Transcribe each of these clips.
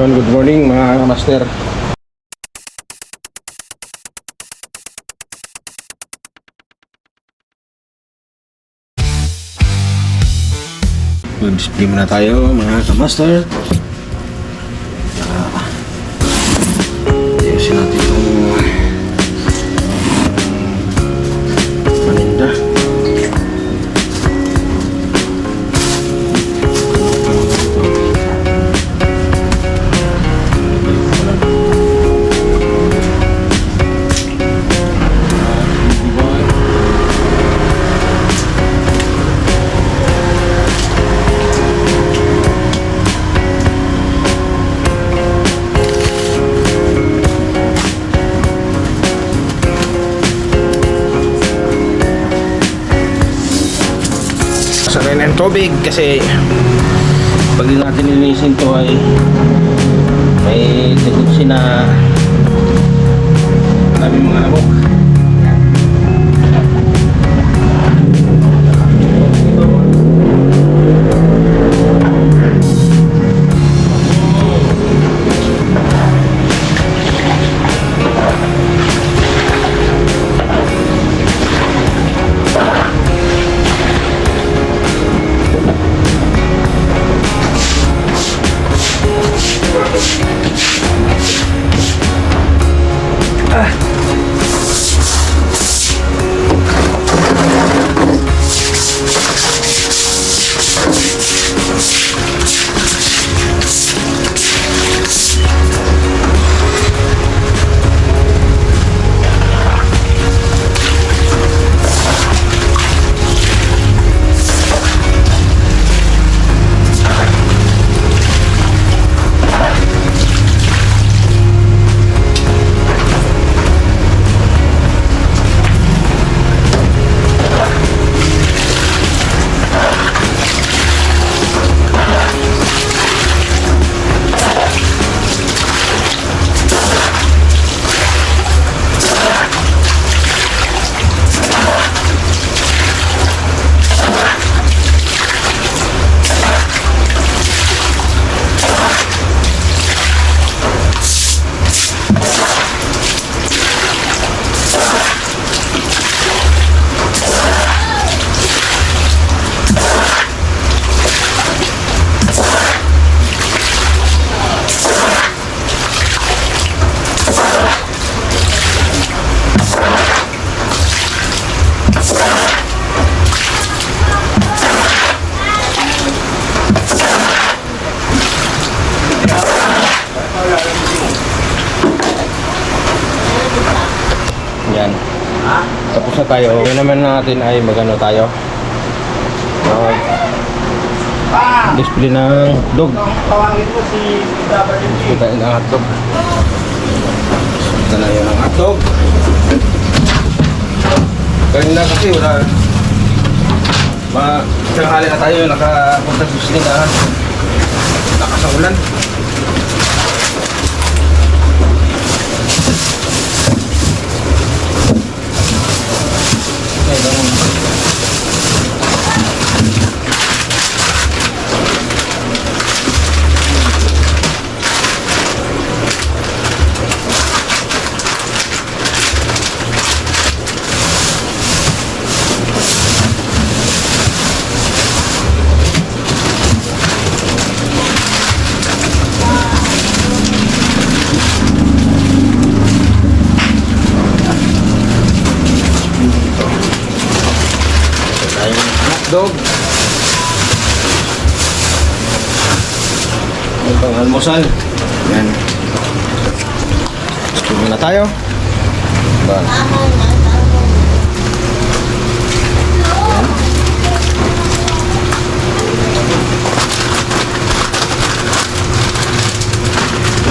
Yun, good morning mga master. Mag-display muna tayo mga master. Tubig kasi pag natin nilinisin to ay may tendency na dami mga lamok. Na tayo. Ngayon naman natin ay magano tayo. Uh, display ng dog. Tawagin mo si WG. Display ng hotdog. Ito na yun ang hotdog. Kanina kasi wala. Ma, tanghali na tayo nakapunta sa sinigahan. Lakas ang ulan. Okay, bangun. tayong hotdog. May pang almusal. Yan. Sige na tayo. Ba.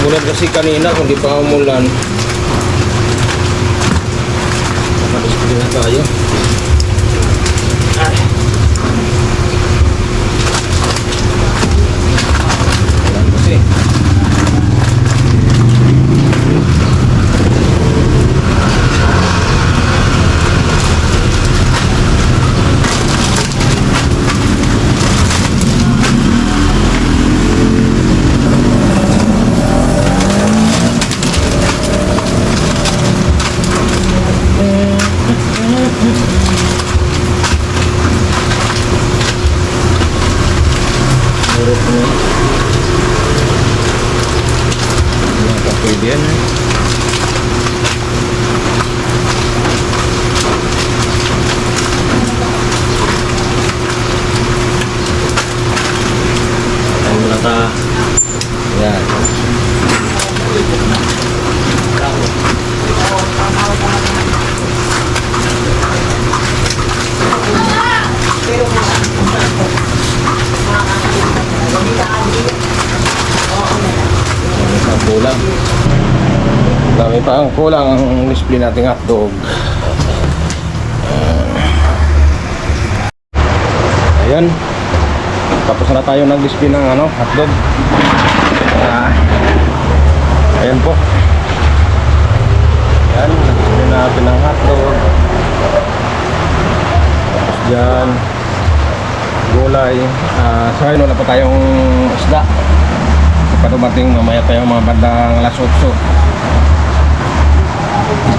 Umulan kasi kanina, kung di pa umulan. Nakadisplay na tayo. Ulan kasi. Pwede yan. eh. Ay, wala ta. Yan. Dami pa ang kulang. Dami pa ang kulang ang display nating hotdog. Ayan. Tapos na tayo nag-display ng ano, hotdog. Ah, ayan po. Ayan, nag-display natin ng hotdog. Tapos dyan, gulay. Ah, so ayun, wala pa tayong isda. Pa mamaya yung mga bandang alas 8.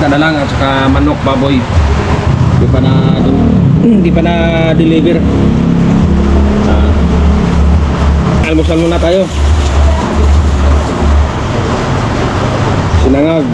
Isda na lang at saka manok, baboy. Di pa na hindi pa na deliver. Ah, almusal muna tayo. Sinangag.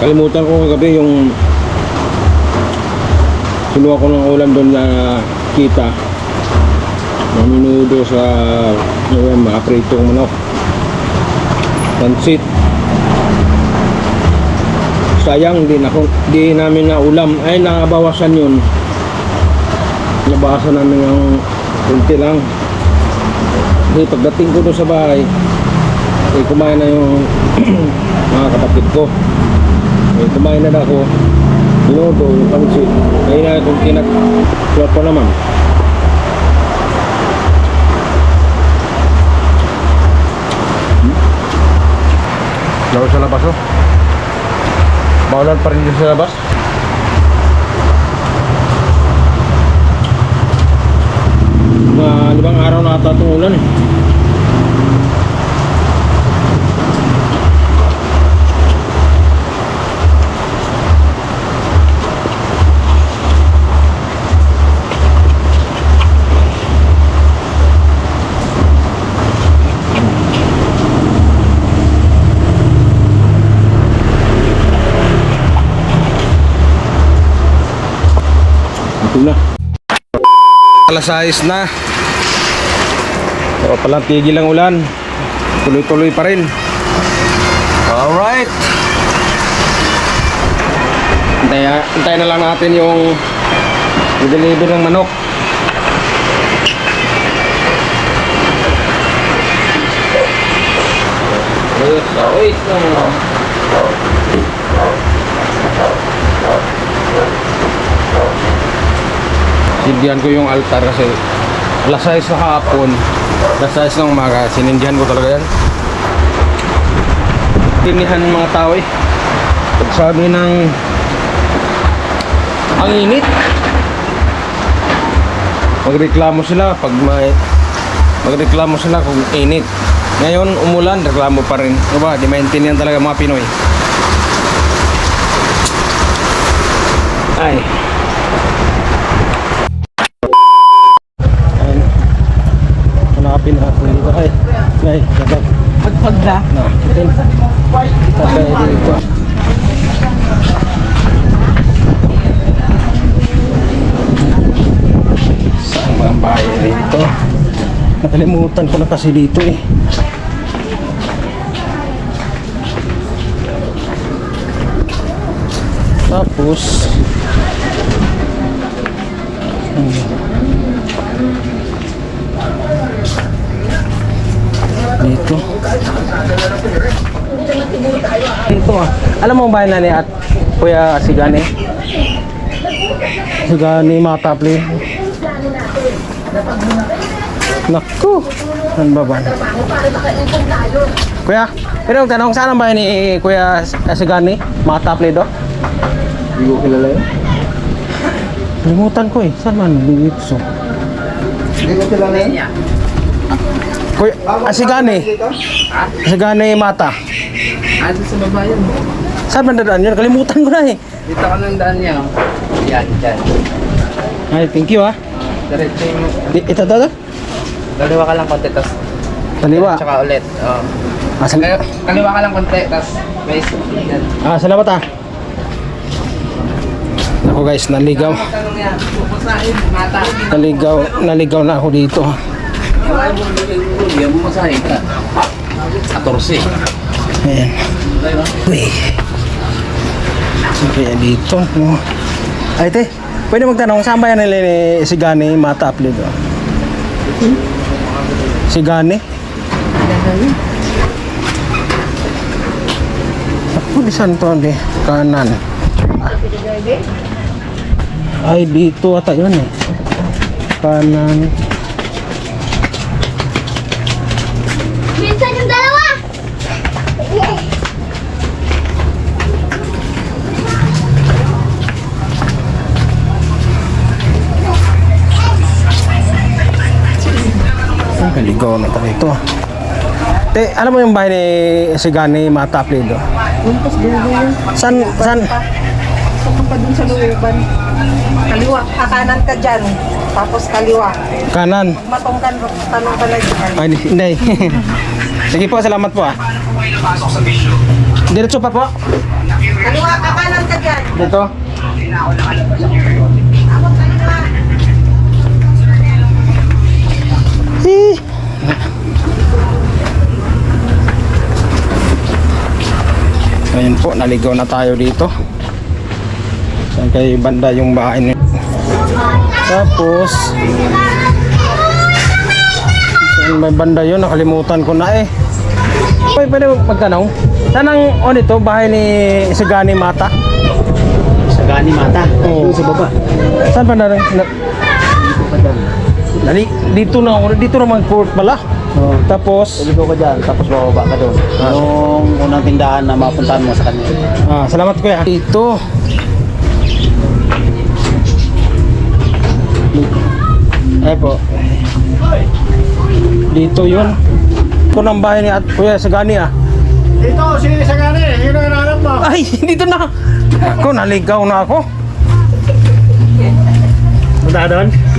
Kalimutan ko kagabi yung kinuha ko ng ulam doon na kita. Na minudo sa yung mga pritong manok. Pansit. Sayang din ako di namin na ulam. Ay nabawasan yun. Nabawasan namin ng kunti lang. Kasi pagdating ko doon sa bahay eh, kumain na yung mga kapatid ko. Eh, kumain na ako. Binodo, yung pansit. Kaya na itong plot ko naman. Laro sa labas oh. Bawalan pa rin sa labas. Mga limang araw na ata itong ulan eh. Alas 6 na. O palang tigil ang ulan. Tuloy-tuloy pa rin. Alright. Antay, antay na lang natin yung i-deliver ng manok. Wait Sindihan ko yung altar kasi alas 6 na kahapon, alas 6 ng umaga, sinindihan ko talaga yan. Tinihan ng mga tao eh. Sabi ng ang init. Magreklamo sila pag may magreklamo sila kung init. Ngayon umulan, reklamo pa rin. Diba? Di maintindihan talaga mga Pinoy. Ay. Nakalimutan ko na kasi dito eh. Tapos hmm. dito. Dito ah. Alam mo ba na ni at kuya sigani? Sigani matapli Naku. Ano ba ba? Kuya, pero tanong, saan bahay ni Kuya Sigani? Matapli do? Hindi ko kilala yun. Limutan ko eh. Saan man? Dito. Hindi ko kilala yun. Kuya, Asigani. Asigani Mata. Ah, doon sa baba yun. Saan man dadaan yun? Kalimutan ko na eh. Dito ka ng daan niya. oh. Yan, dyan. Ay, thank you ah. Diretso yung... Ito, ito, ito. Kaliwa ka lang konti, tapos... Kaliwa. Tsaka ulit. Oh. Ah, sal- Kal- Kaliwa ka lang konti, tapos... Guys, yan. ah, salamat ah. Ako guys, naligaw. Tanong niya, pupusahin, mata. Naligaw, naligaw na ako dito. Yan mo masahin ka. 14. Ayan. Uy. Saan kaya dito? Oh. Ay, te. Pwede magtanong, saan ba yan nila ni Sigani Mata Upload? Oh? Sigani? Ako, di saan to? Di, kanan. Ay, dito ata yun eh. Kanan. Alam mo yung bahay ni Sigani Mata Upload? Oh? Buntos dulo yun. San, san, Saka pa dun sa looban. Kaliwa, kakanan ka dyan. Tapos kaliwa. kanan. Matong ka, tanong ka na dyan. Ay, hindi. hindi. Sige po, salamat po ah. Diretso pa po. Kaliwa, kakanan ka dyan. Dito. Tapos Eh. Ayun po, naligaw na tayo dito. Saan kay banda yung bahay niyo. Tapos, saan may banda yun? Nakalimutan ko na eh. Pwede, pwede magtanong. Saan ang, o dito, bahay ni Sigani Mata? Sagani mata. Oo. Sa baba. Saan pa na? Na, Dali, dito na, dito naman port pala. Tapos, Dito ka dyan, tapos bababa ka doon. Yung unang tindahan na mapuntahan mo sa kanya. Ah, salamat kuya. Ito. Ay po. Dito yun. Ito ng bahay ni at kuya Sagani ah. Dito, si Sagani. Yun ang hinahanap mo. Ay, dito na. Ako, naligaw na ako. Punta doon?